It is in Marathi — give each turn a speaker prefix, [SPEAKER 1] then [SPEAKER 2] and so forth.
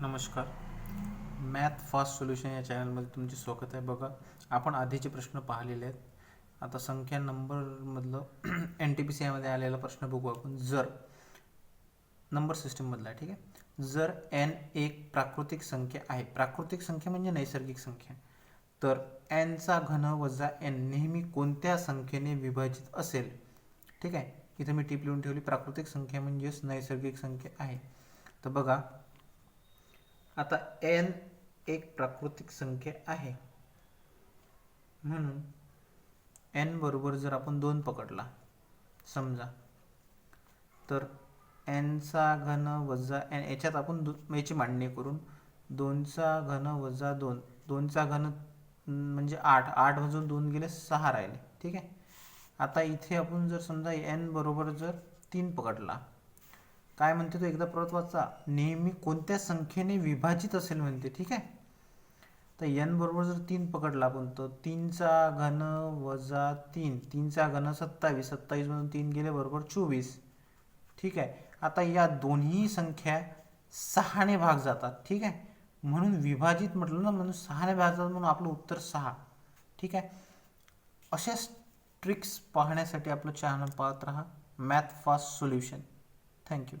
[SPEAKER 1] नमस्कार. मॅथ फास्ट सोल्युशन या चॅनलमध्ये तुमचे स्वागत आहे. बघा आपण आधीचे प्रश्न पाहिलेले आहेत. आता संख्या नंबरमधलं एन टी पी सी आयमध्ये आलेला प्रश्न बघू आपण. जर नंबर सिस्टीममधला ठीक आहे? जर एन एक प्राकृतिक संख्या आहे प्राकृतिक संख्या म्हणजे नैसर्गिक संख्या तर एनचा घन वजा एन नेहमी कोणत्या संख्येने विभाजित असेल? ठीक आहे? इथं मी टीप लिहून ठेवली प्राकृतिक संख्या म्हणजेच नैसर्गिक संख्या आहे. तर बघा आता एन एक प्राकृतिक संख्या आहे. म्हणून एन बरोबर जर आपण दोन पकडला समजा तर एनचा घन वजा एन याच्यात आपण दो याची मांडणी करून दोनचा घन वजा दोन दोनचा घन म्हणजे आठ आठ वाजून दोन गेले सहा राहिले. ठीक आहे? आता इथे आपण जर समजा एन बरोबर जर तीन पकडला काय म्हणते तो? एकदा परत वाचा. नेहमी कोणत्या संख्येने विभाजित असेल म्हणते ठीक आहे? तर एन बरोबर जर तीन पकडला आपण तर तीनचा घन वजा तीन. तीनचा घन सत्तावीस. सत्तावीसमधून तीन गेले बरोबर चोवीस. ठीक आहे? आता या दोन्ही संख्या सहाने भाग जातात ठीक आहे? म्हणून विभाजित म्हटलं ना म्हणून सहाने भाग जातात म्हणून आपलं उत्तर सहा. ठीक आहे? अशाच ट्रिक्स पाहण्यासाठी आपलं चॅनल पाहत राहा. Math fast solution Thank you.